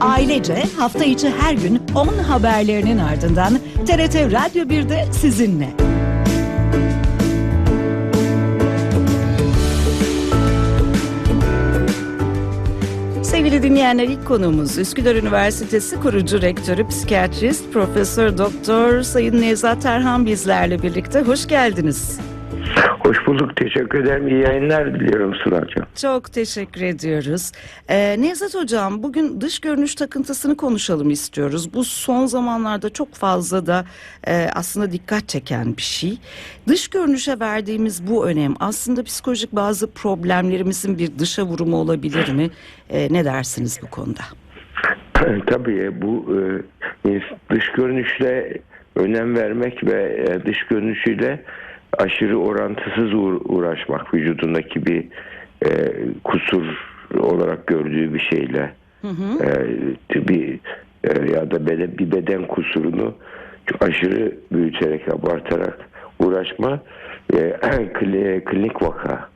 Ailece hafta içi her gün 10 haberlerinin ardından TRT Radyo 1'de sizinle. Sevgili dinleyenler ilk konuğumuz Üsküdar Üniversitesi kurucu rektörü psikiyatrist Profesör Doktor Sayın Nevzat Terhan bizlerle birlikte. Hoş geldiniz. Hoş bulduk. Teşekkür ederim. İyi yayınlar diliyorum Sıla'cığım. Çok teşekkür ediyoruz. Ee, Nevzat Hocam bugün dış görünüş takıntısını konuşalım istiyoruz. Bu son zamanlarda çok fazla da e, aslında dikkat çeken bir şey. Dış görünüşe verdiğimiz bu önem aslında psikolojik bazı problemlerimizin bir dışa vurumu olabilir mi? E, ne dersiniz bu konuda? Tabii bu e, dış görünüşle önem vermek ve e, dış görünüşüyle aşırı orantısız uğraşmak vücudundaki bir e, kusur olarak gördüğü bir şeyle hı hı. E, bir e, ya da beden, bir beden kusurunu aşırı büyüterek abartarak uğraşma e, klinik vaka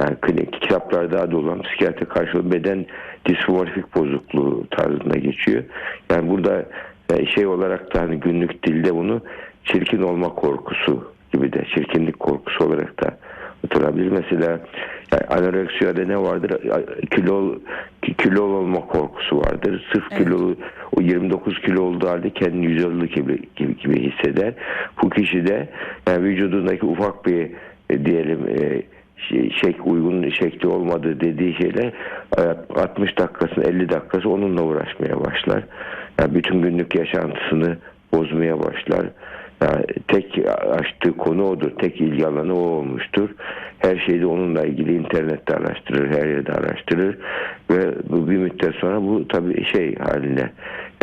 yani klinik kitaplarda adı olan psikiyatri karşılığı beden dismorfik bozukluğu tarzında geçiyor. Yani burada e, şey olarak da hani günlük dilde bunu çirkin olma korkusu gibi de çirkinlik korkusu olarak da hatırlayabilir. Mesela yani anoreksiyada ne vardır? Kilo kilo olma korkusu vardır. Sırf evet. kilo o 29 kilo olduğu halde kendini 150 gibi, gibi, gibi hisseder. Bu kişi de yani vücudundaki ufak bir e, diyelim e, şey, şek uygun şekli olmadı dediği şeyler 60 dakikasını 50 dakikası onunla uğraşmaya başlar. Yani bütün günlük yaşantısını bozmaya başlar. Yani tek açtığı konu odur. Tek ilgi alanı o olmuştur. Her şeyi onunla ilgili internette araştırır, her yerde araştırır ve bu bir müddet sonra bu tabii şey haline,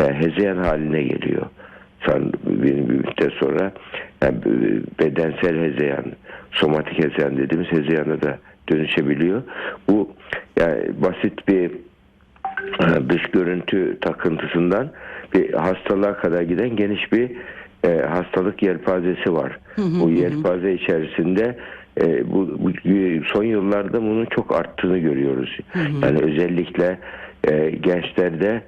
yani hezeyan haline geliyor. Sen bir, bir müddet sonra yani bedensel hezeyan, somatik hezeyan dediğimiz hezeyana da dönüşebiliyor. Bu yani basit bir e, dış görüntü takıntısından bir hastalığa kadar giden geniş bir e, hastalık yelpazesi var. Hı hı, bu yelpaze hı. içerisinde e, bu, bu son yıllarda bunun çok arttığını görüyoruz. Hı hı. Yani özellikle e, gençlerde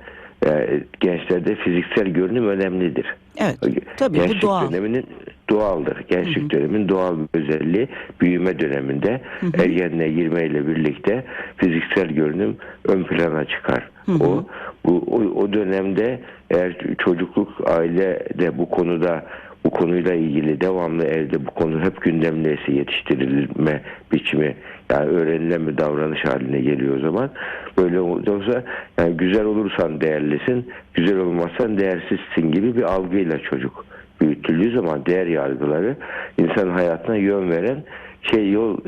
e, gençlerde fiziksel görünüm önemlidir. Evet. Tabii Gençlik bu doğal. döneminin doğaldır. Gençlik hı hı. dönemin doğal bir özelliği büyüme döneminde hı hı. ergenliğe girmeyle birlikte fiziksel görünüm ön plana çıkar. Hı hı. O, bu, o o dönemde eğer çocukluk aile de bu konuda bu konuyla ilgili devamlı evde bu konu hep gündemleyse yetiştirilme biçimi yani öğrenilen bir davranış haline geliyor o zaman. Böyle olursa yani güzel olursan değerlisin, güzel olmazsan değersizsin gibi bir algıyla çocuk büyütüldüğü zaman değer yargıları insan hayatına yön veren şey yol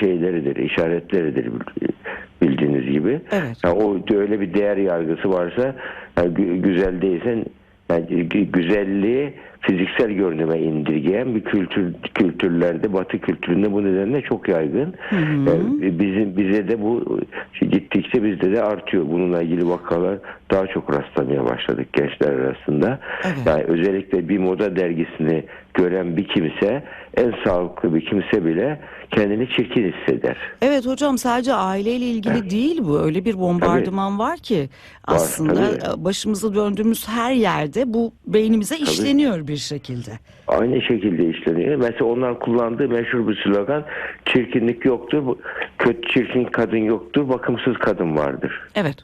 şeyleridir, işaretleridir bildiğiniz gibi. Evet. Yani o öyle bir değer yargısı varsa yani güzel değilsen yani güzelliği fiziksel görünüme indirgeyen bir kültür kültürlerde Batı kültüründe bu nedenle çok yaygın. Hı hı. Ee, bizim bize de bu gittikçe bizde de artıyor. Bununla ilgili vakalar daha çok rastlamaya başladık gençler arasında. Evet. Yani özellikle bir moda dergisini gören bir kimse en sağlıklı bir kimse bile kendini çirkin hisseder. Evet hocam sadece aileyle ilgili evet. değil bu. Öyle bir bombardıman tabii. var ki aslında var, tabii. başımızı döndüğümüz her yerde bu beynimize tabii. işleniyor bir şekilde. Aynı şekilde işleniyor. Mesela onlar kullandığı meşhur bir slogan çirkinlik yoktur, kötü çirkin kadın yoktur, bakımsız kadın vardır. Evet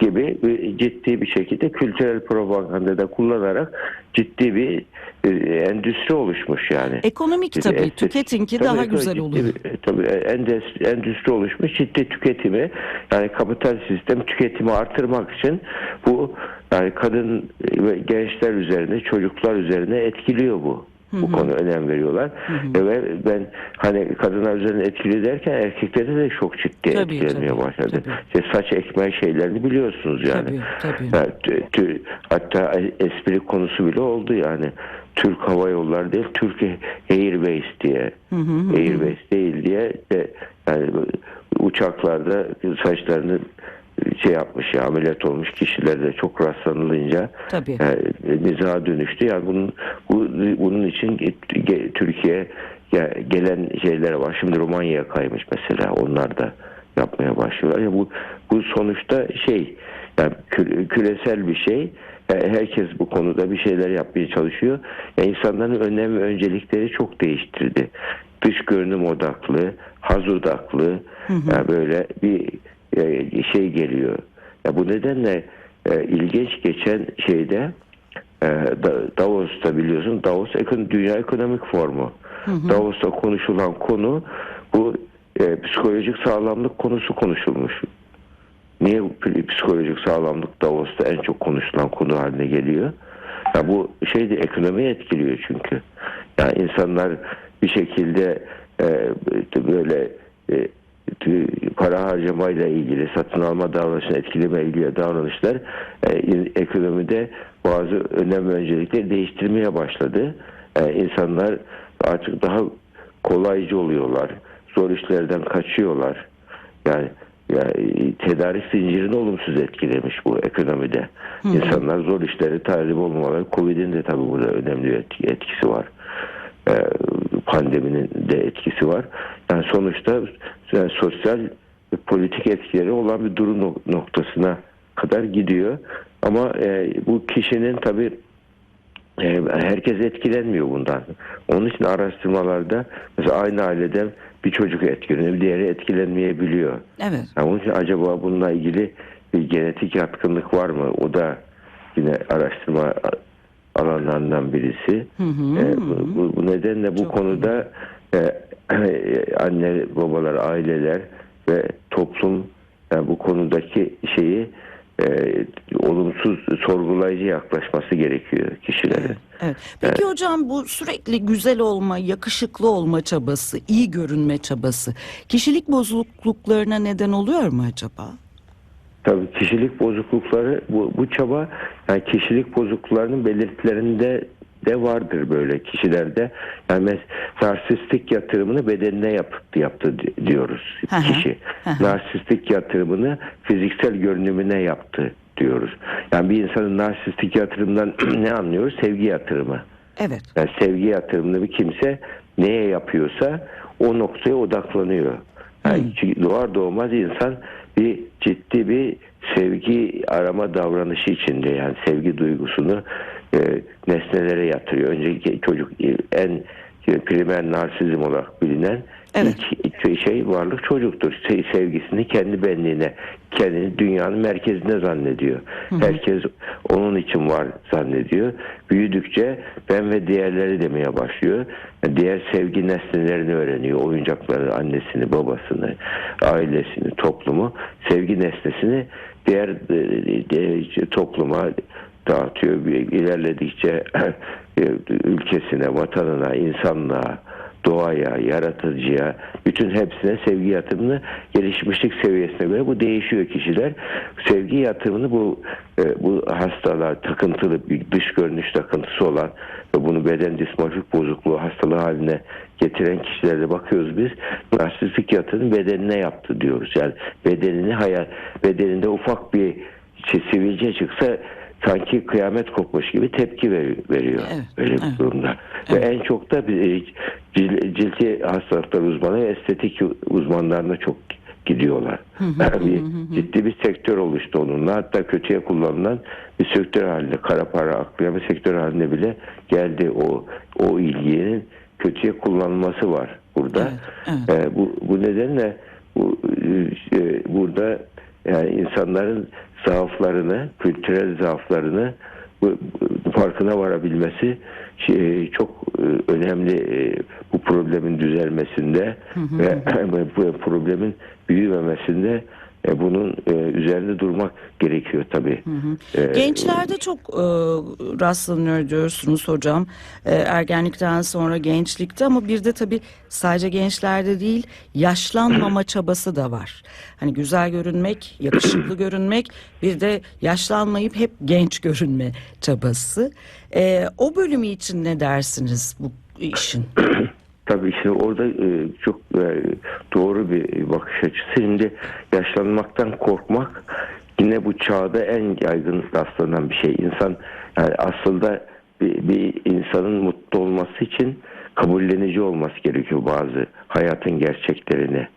gibi ciddi bir şekilde kültürel propagandada kullanarak ciddi bir e, endüstri oluşmuş yani. Ekonomik tabii, endüstri, tüketinki tabii, daha güzel ciddi, oluyor. Tabii endüstri, endüstri oluşmuş, ciddi tüketimi yani kapital sistem tüketimi artırmak için bu yani kadın ve gençler üzerine, çocuklar üzerine etkiliyor bu. Hı-hı. Bu konu önem veriyorlar. Hı-hı. Ve ben hani kadınlar üzerine etkili derken erkeklerde de çok ciddi tabii, etkilenmeye tabii, başladı. Tabii. İşte saç ekme şeylerini biliyorsunuz yani. Tabii, tabii. yani t- t- hatta espri konusu bile oldu yani. Türk Hava Yolları değil, Türk Airbase diye. Hı hı Airbase değil diye de yani uçaklarda saçlarını şey yapmış ya ameliyat olmuş kişilerde çok rastlanılınca Tabii. E, nizaha dönüştü. Yani bunun bu, bunun için Türkiye gelen şeyler var. Şimdi Romanya'ya kaymış mesela onlar da yapmaya başlıyorlar. Ya bu bu sonuçta şey yani kü- küresel bir şey. Yani herkes bu konuda bir şeyler yapmaya çalışıyor. Yani insanların önem ve öncelikleri çok değiştirdi. Dış görünüm odaklı, haz odaklı yani böyle bir e, şey geliyor. Ya bu nedenle e, ilginç geçen şeyde e, Da- Davos'ta biliyorsun Davos Ekon- Dünya Ekonomik Forumu. Davos'ta konuşulan konu bu e, psikolojik sağlamlık konusu konuşulmuş. Niye psikolojik sağlamlık Davos'ta en çok konuşulan konu haline geliyor? Ya bu şey de ekonomiyi etkiliyor çünkü. Yani insanlar bir şekilde e, böyle e, para harcamayla ilgili satın alma davranışını etkileme ilgili davranışlar e, ekonomide bazı önem ve öncelikleri değiştirmeye başladı. E, insanlar artık daha kolaycı oluyorlar. Zor işlerden kaçıyorlar. Yani yani tedarik zincirini olumsuz etkilemiş bu ekonomide. İnsanlar zor işlere talip olmamaları. Covid'in de tabii burada önemli bir etki- etkisi var. Ee, pandeminin de etkisi var. Yani sonuçta yani sosyal ve politik etkileri olan bir durum nok- noktasına kadar gidiyor. Ama e, bu kişinin tabii e, herkes etkilenmiyor bundan. Onun için araştırmalarda mesela aynı aileden bir çocuk etkileniyor, diğeri etkilenmeyebiliyor. Evet. Yani onun için acaba bununla ilgili bir genetik yatkınlık var mı? O da yine araştırma alanlarından birisi. E, bu, bu- bu nedenle bu konuda e, anne, babalar, aileler ve toplum yani bu konudaki şeyi e, olumsuz sorgulayıcı yaklaşması gerekiyor kişilerin. Evet. Peki hocam bu sürekli güzel olma, yakışıklı olma çabası, iyi görünme çabası kişilik bozukluklarına neden oluyor mu acaba? Tabii kişilik bozuklukları bu, bu çaba yani kişilik bozukluklarının belirtilerinde de vardır böyle kişilerde. Yani narsistik yatırımını bedenine yaptı, yaptı di- diyoruz kişi. Hı. narsistik yatırımını fiziksel görünümüne yaptı diyoruz. Yani bir insanın narsistik yatırımdan ne anlıyoruz? Sevgi yatırımı. Evet. Yani sevgi yatırımını bir kimse neye yapıyorsa o noktaya odaklanıyor. Yani doğar doğmaz insan bir ciddi bir sevgi arama davranışı içinde yani sevgi duygusunu e, nesnelere yatırıyor. Önceki çocuk en primer narsizm olarak bilinen Evet. ilk şey varlık çocuktur. Se- Sevgisini kendi benliğine, kendini dünyanın merkezine zannediyor. Herkes onun için var zannediyor. Büyüdükçe ben ve diğerleri demeye başlıyor. Diğer sevgi nesnelerini öğreniyor. Oyuncakları, annesini, babasını, ailesini, toplumu. Sevgi nesnesini diğer e, e, topluma dağıtıyor. İlerledikçe e, ülkesine, vatanına, insanlığa, doğaya, yaratıcıya, bütün hepsine sevgi yatırımını gelişmişlik seviyesine göre bu değişiyor kişiler. Sevgi yatırımını bu e, bu hastalar takıntılı bir dış görünüş takıntısı olan ve bunu beden dismorfik bozukluğu hastalığı haline getiren kişilere bakıyoruz biz. Narsistik yatırım bedenine yaptı diyoruz. Yani bedenini hayal bedeninde ufak bir şey, sivilce çıksa sanki kıyamet kopmuş gibi tepki ver- veriyor. Evet, Öyle bir evet. durumda. Ve en çok da e, cil- cilti hastalıkları uzmanı estetik uzmanlarına çok gidiyorlar. bir, ciddi bir sektör oluştu onunla. Hatta kötüye kullanılan bir sektör halinde, kara para aklayan bir sektör halinde bile geldi o o ilginin kötüye kullanılması var burada. Evet, E, bu, bu nedenle bu, e, burada yani insanların zaaflarını, kültürel zaaflarını bu, farkına varabilmesi şey, çok e, önemli e, bu problemin düzelmesinde ve bu problemin büyümemesinde e, bunun e, üzerinde durmak gerekiyor tabii. E, Gençlerde çok e, rastlanıyor diyorsunuz hocam. E, ergenlikten sonra gençlikte ama bir de tabii sadece gençlerde değil yaşlanmama çabası da var. Hani güzel görünmek, yakışıklı görünmek bir de yaşlanmayıp hep genç görünme çabası. E, o bölümü için ne dersiniz bu işin? Tabii işte orada e, çok e, doğru bir bakış açısı. Şimdi yaşlanmaktan korkmak yine bu çağda en yaygın rastlanan bir şey. İnsan yani aslında bir, bir insanın mutlu olması için kabullenici olması gerekiyor bazı hayatın gerçeklerini.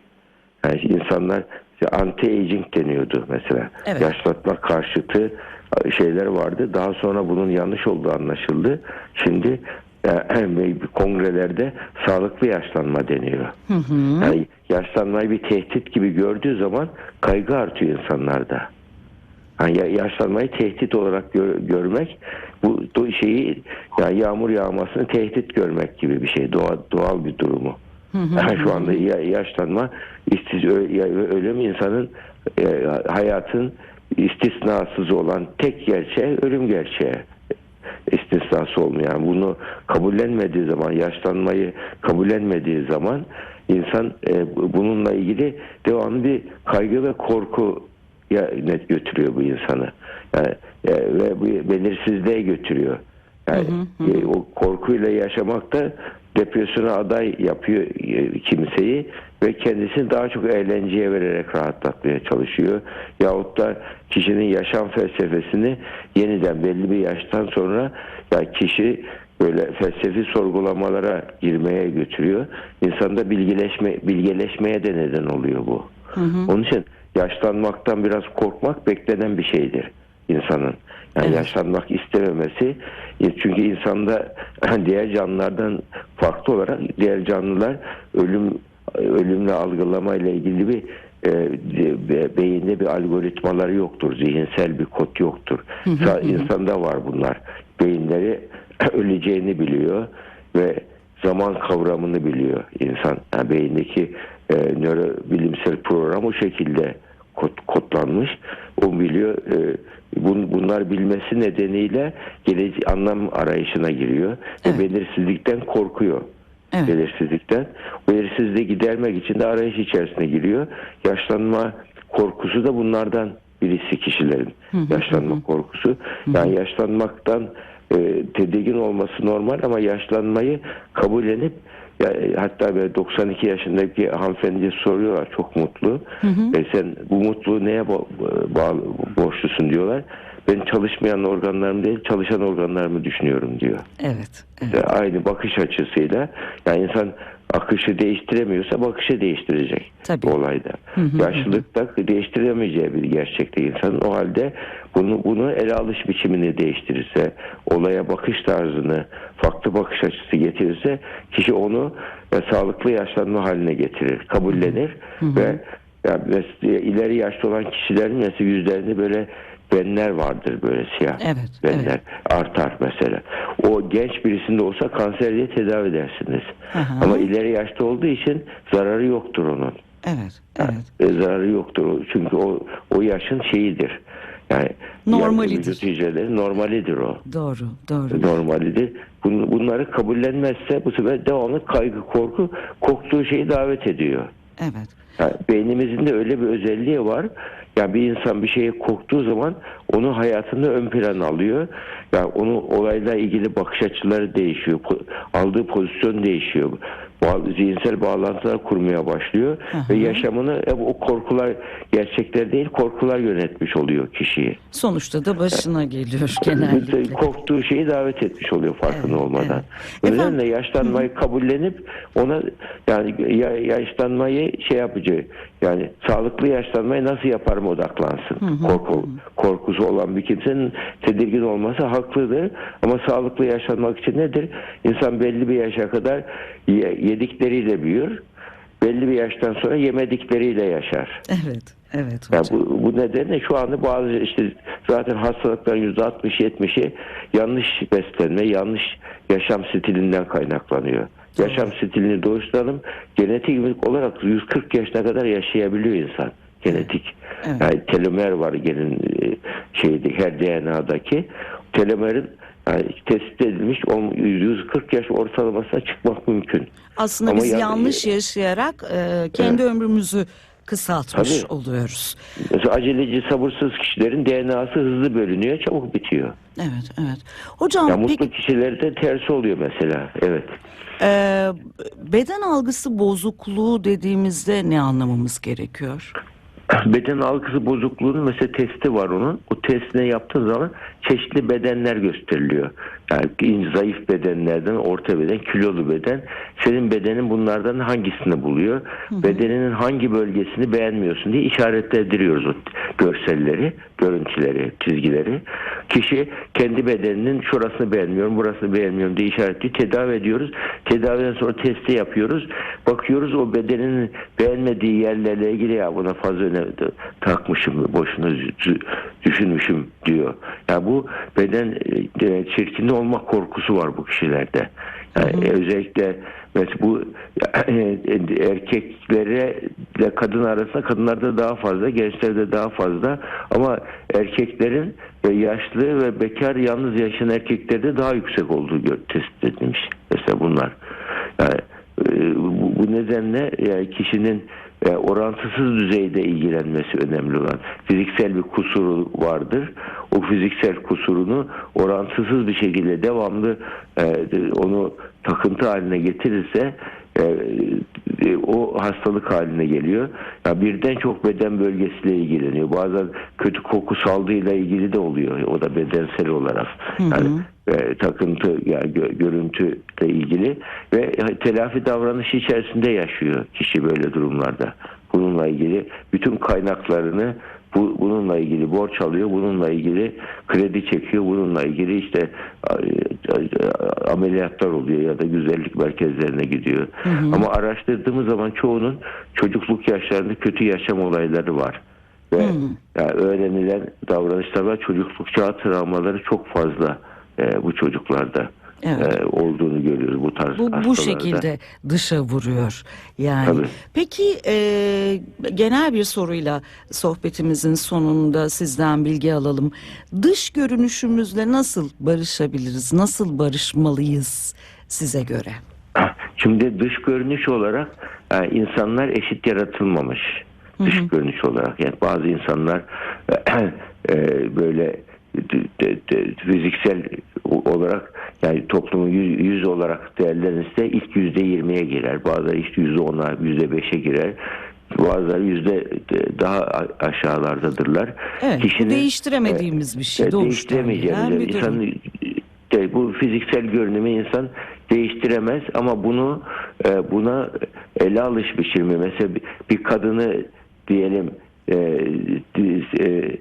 Yani insanlar anti-aging deniyordu mesela. Evet. Yaşlatma karşıtı şeyler vardı. Daha sonra bunun yanlış olduğu anlaşıldı. Şimdi e, kongrelerde sağlıklı yaşlanma deniyor. Yani yaşlanmayı bir tehdit gibi gördüğü zaman kaygı artıyor insanlarda. Yani ya- yaşlanmayı tehdit olarak gör- görmek bu şeyi yani yağmur yağmasını tehdit görmek gibi bir şey. Doğal, doğal bir durumu. Yani şu anda ya- yaşlanma ya- ölüm insanın e, hayatın istisnasız olan tek gerçeği ölüm gerçeği istisnası olmayan bunu kabullenmediği zaman yaşlanmayı kabullenmediği zaman insan e, bu- bununla ilgili devamlı bir kaygı ve korku ya net götürüyor bu insanı. Yani e, ve bu belirsizliğe götürüyor. Yani e, o korkuyla yaşamak da depresyona aday yapıyor e, kimseyi ve kendisini daha çok eğlenceye vererek rahatlatmaya çalışıyor. Yahut da kişinin yaşam felsefesini yeniden belli bir yaştan sonra ya kişi böyle felsefi sorgulamalara girmeye götürüyor. İnsanda bilgileşme bilgeleşmeye de neden oluyor bu. Onun için yaşlanmaktan biraz korkmak beklenen bir şeydir insanın. Yani Evet. yaşlanmak istememesi e, çünkü insanda diğer canlılardan farklı olarak diğer canlılar ölüm ölümle algılama ile ilgili bir e, be- beyinde bir algoritmaları yoktur. Zihinsel bir kod yoktur. Sa- İnsanda var bunlar. Beyinleri öleceğini biliyor ve zaman kavramını biliyor insan. Yani beyindeki e, nörobilimsel program o şekilde kod, kodlanmış. O biliyor. E, bun, bunlar bilmesi nedeniyle geleceği anlam arayışına giriyor Evet. ve belirsizlikten korkuyor. Evet. Belirsizlikten. Belirsizliği gidermek için de arayış içerisine giriyor. Yaşlanma korkusu da bunlardan birisi kişilerin. Yaşlanma korkusu. Yani yaşlanmaktan e, tedirgin olması normal ama yaşlanmayı kabullenip ya, e, hatta böyle 92 yaşındaki hanımefendiye soruyorlar çok mutlu. E, sen bu mutluluğu neye bo- bağlı, borçlusun diyorlar. Ben çalışmayan organlarımı değil çalışan organlarımı düşünüyorum diyor. Evet. evet. İşte aynı bakış açısıyla yani insan akışı değiştiremiyorsa bakışı değiştirecek Tabii. bu olayda. Yaşlılıkta değiştiremeyeceği bir gerçekte insanın o halde bunu bunu ele alış biçimini değiştirirse, olaya bakış tarzını, farklı bakış açısı getirirse kişi onu e, sağlıklı yaşlanma haline getirir, kabullenir ve yani ileri yaşlı olan kişilerin mesela yüzlerinde böyle benler vardır böyle siyah Evet, benler evet. artar mesela. O genç birisinde olsa kanser diye tedavi edersiniz. Aha. Ama ileri yaşta olduğu için zararı yoktur onun. Evet. Evet. E, zararı yoktur. Çünkü o o yaşın şeyidir. Yani Normalidir. yani vücut hücreleri normalidir o. Doğru. Doğru. Normalidir. Bun- Bunları kabullenmezse bu sefer devamlı kaygı, korku, korktuğu şeyi davet ediyor. Evet. Yani beynimizin de öyle bir özelliği var. Yani bir insan bir şeye korktuğu zaman onu hayatında ön plana alıyor. Yani onu olayla ilgili bakış açıları değişiyor. Aldığı pozisyon değişiyor. Zihinsel bağlantılar kurmaya başlıyor ve yaşamını e, o korkular gerçekler değil korkular yönetmiş oluyor kişiyi. Sonuçta da başına geliyor genellikle. Korktuğu şeyi davet etmiş oluyor farkında Evet, olmadan. evet. Nedenle yaşlanmayı kabullenip ona yani ya- yaşlanmayı şey yapıcı yani sağlıklı yaşlanmayı nasıl yaparım odaklansın. Korku korkusu olan bir kimsenin tedirgin olması haklıdır ama sağlıklı yaşlanmak için nedir? İnsan belli bir yaşa kadar yedikleriyle büyür. Belli bir yaştan sonra yemedikleriyle yaşar. Evet. Evet Yani hocam. bu, bu nedenle şu anda bazı işte zaten hastalıkların %60-70'i yanlış beslenme, yanlış yaşam stilinden kaynaklanıyor. Yaşam stilini doğuşturalım genetik olarak 140 yaşına kadar yaşayabiliyor insan. Genetik. Evet. Yani telomer var genin e, şeyde her DNA'daki. Telomerin yani tespit edilmiş on- 140 yaş ortalamasına çıkmak mümkün. Aslında Ama biz ya- yanlış yaşayarak e, kendi ömrümüzü kısaltmış Tabii. oluyoruz. Mesela aceleci sabırsız kişilerin DNA'sı hızlı bölünüyor, çabuk bitiyor. Evet, evet. Hocam Ya peki mutlu kişilerde tersi oluyor mesela. Evet. e, beden algısı bozukluğu dediğimizde ne anlamamız gerekiyor? Beden algısı bozukluğunun mesela testi var onun. O testine yaptığın zaman çeşitli bedenler gösteriliyor. Yani zayıf bedenlerden orta beden, kilolu beden. Senin bedenin bunlardan hangisini buluyor? Bedeninin hangi bölgesini beğenmiyorsun diye işaretlendiriyoruz o görselleri, görüntüleri, çizgileri. Kişi kendi bedeninin şurasını beğenmiyorum, burasını beğenmiyorum diye işaretliyor. Tedavi ediyoruz. Tedaviden sonra testi yapıyoruz. Bakıyoruz o bedeninin beğenmediği yerlerle ilgili ya buna fazla önem takmışım, boşuna düşünmüşüm diyor. Ya bu beden e, çirkin olma korkusu var bu kişilerde. Yani özellikle mesela bu erkeklere ile kadın arasında kadınlarda daha fazla, gençlerde daha fazla ama erkeklerin e, yaşlı ve bekar yalnız yaşayan erkeklerde daha yüksek olduğu tespit edilmiş. Mesela bunlar. Yani e, bu, bu nedenle yani kişinin e, orantısız düzeyde ilgilenmesi önemli olan fiziksel bir kusuru vardır. O fiziksel kusurunu orantısız bir şekilde devamlı e, onu takıntı haline getirirse e, e, o hastalık haline geliyor. Ya birden çok beden bölgesiyle ilgileniyor. Bazen kötü koku saldığıyla ilgili de oluyor. O da bedensel olarak. Yani e, takıntı yani gö- görüntüyle ilgili ve telafi davranışı içerisinde yaşıyor kişi böyle durumlarda. Bununla ilgili bütün kaynaklarını bu, bununla ilgili borç alıyor, bununla ilgili kredi çekiyor, bununla ilgili işte a- a- ameliyatlar oluyor ya da güzellik merkezlerine gidiyor. Ama araştırdığımız zaman çoğunun çocukluk yaşlarında kötü yaşam olayları var. Ve yani öğrenilen davranışlar var. Çocukluk çağı travmaları çok fazla e, bu çocuklarda Evet. e, olduğunu görüyoruz bu tarz Bu, bu hastalarda. şekilde dışa vuruyor. Yani Tabii. peki e, genel bir soruyla sohbetimizin sonunda sizden bilgi alalım. Dış görünüşümüzle nasıl barışabiliriz? Nasıl barışmalıyız size göre? Şimdi dış görünüş olarak insanlar eşit yaratılmamış. Dış görünüş olarak yani bazı insanlar e, böyle de- de- de- fiziksel olarak yani toplumun yüz, yüz olarak değerlenirse ilk yüzde yirmiye girer. Bazıları işte yüzde ona, yüzde beşe girer. Bazıları yüzde de- daha aşağılardadırlar. Evet, Kişinin, değiştiremediğimiz bir şey. e, değiştiremeyeceğimiz bir durum. insan de, bu fiziksel görünümü insan değiştiremez ama bunu e, buna ele alış biçimi mesela bir, kadını diyelim e, e,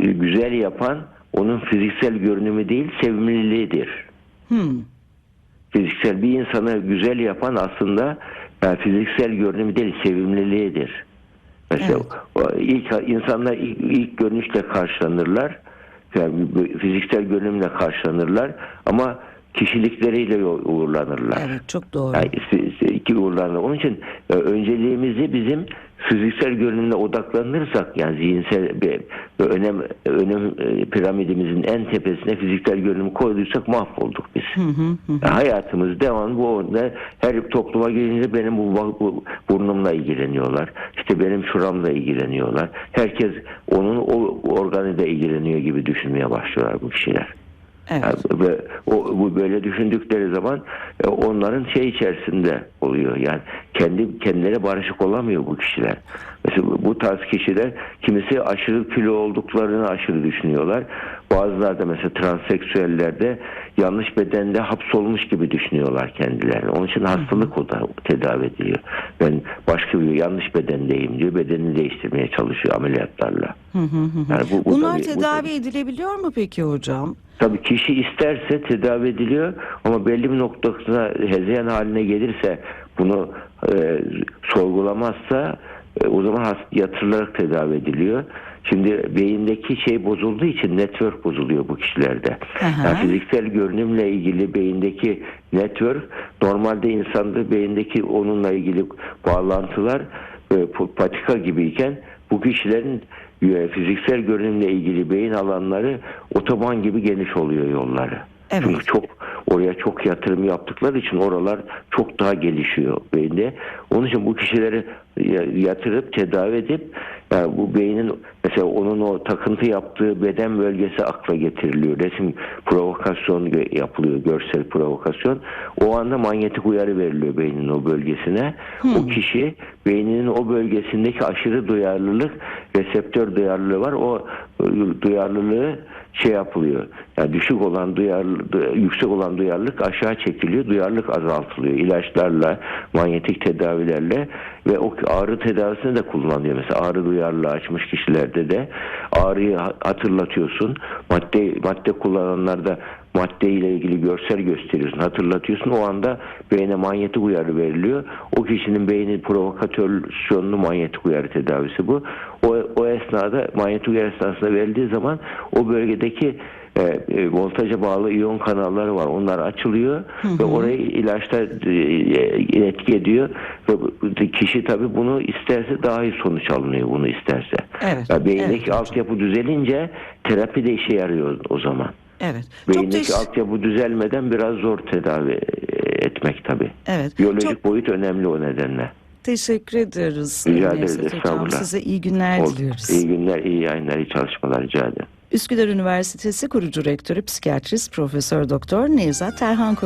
güzel yapan onun fiziksel görünümü değil sevimliliğidir. Hmm. Fiziksel bir insanı güzel yapan aslında yani fiziksel görünümü değil sevimliliğidir. Mesela Evet. ilk insanlar ilk, ilk görünüşle karşılanırlar. Yani fiziksel görünümle karşılanırlar ama kişilikleriyle uğurlanırlar. Evet çok doğru. Yani iki uğurlarla. Onun için e, önceliğimizi bizim fiziksel görünümle odaklanırsak yani zihinsel bir, bir önem önem e, piramidimizin en tepesine fiziksel görünümü koyduysak mahvolduk biz. Yani hayatımız devam bu orada her topluma gelince benim bu, bu burnumla ilgileniyorlar. İşte benim şuramla ilgileniyorlar. Herkes onun o organıyla ilgileniyor gibi düşünmeye başlıyorlar bu kişiler. Evet. Ve o bu böyle düşündükleri zaman e, onların şey içerisinde oluyor. Yani kendi kendileri barışık olamıyor bu kişiler. Mesela bu- bu tarz kişiler kimisi aşırı kilo olduklarını aşırı düşünüyorlar. Bazıları da mesela transseksüellerde yanlış bedende hapsolmuş gibi düşünüyorlar kendilerini. Onun için hastalık o da tedavi ediliyor. Ben başka bir yanlış bedendeyim diyor. Bedenini değiştirmeye çalışıyor ameliyatlarla. Yani bu- bu Bunlar bu da tedavi edilebiliyor mu peki hocam? Tabii kişi isterse tedavi ediliyor ama belli bir noktasına hezeyan haline gelirse bunu e, sorgulamazsa e, o zaman yatırılarak tedavi ediliyor. Şimdi beyindeki şey bozulduğu için network bozuluyor bu kişilerde. Aha. Yani fiziksel görünümle ilgili beyindeki network normalde insanda beyindeki onunla ilgili bağlantılar e, patika gibiyken bu kişilerin e, fiziksel görünümle ilgili beyin alanları otoban gibi geniş oluyor yolları. Evet. Çünkü çok oraya çok yatırım yaptıkları için oralar çok daha gelişiyor beyinde. Onun için bu kişileri ya- yatırıp tedavi edip yani bu beynin mesela onun o takıntı yaptığı beden bölgesi akla getiriliyor. Resim provokasyon yapılıyor, görsel provokasyon. O anda manyetik uyarı veriliyor beynin o bölgesine. O kişi beyninin o bölgesindeki aşırı duyarlılık, reseptör duyarlılığı var. O e, duyarlılığı şey yapılıyor. Yani düşük olan duyarlı, du- yüksek olan duyarlılık aşağı çekiliyor. Duyarlılık azaltılıyor. İlaçlarla, manyetik tedavilerle ve o ağrı tedavisini de kullanıyor. Mesela ağrı duyarlılığı açmış kişilerde de ağrıyı ha- hatırlatıyorsun. Madde madde kullananlarda madde ile ilgili görsel gösteriyorsun, hatırlatıyorsun. O anda beyne manyetik uyarı veriliyor. O kişinin beyni provokatörsiyonlu manyetik uyarı tedavisi bu. O esnada manyetik uyarı esnasında verildiği zaman o bölgedeki e, e, voltaja bağlı iyon kanalları var. Onlar açılıyor ve orayı ilaçlar e, etki ediyor. Ve kişi tabii bunu isterse daha iyi sonuç alınıyor bunu isterse. Evet, Ya beyindeki evet altyapı düzelince terapi de işe yarıyor o zaman. Evet. Çok Beyindeki teş- altyapı düzelmeden biraz zor tedavi e, etmek tabii. Evet. Biyolojik Çok boyut önemli o nedenle. Teşekkür ederiz. Rica ederiz, Hocam. Size iyi günler Oldu. diliyoruz. İyi günler, iyi yayınlar, iyi çalışmalar rica ederim. Üsküdar Üniversitesi kurucu rektörü psikiyatrist Profesör Doktor Nevzat Terhan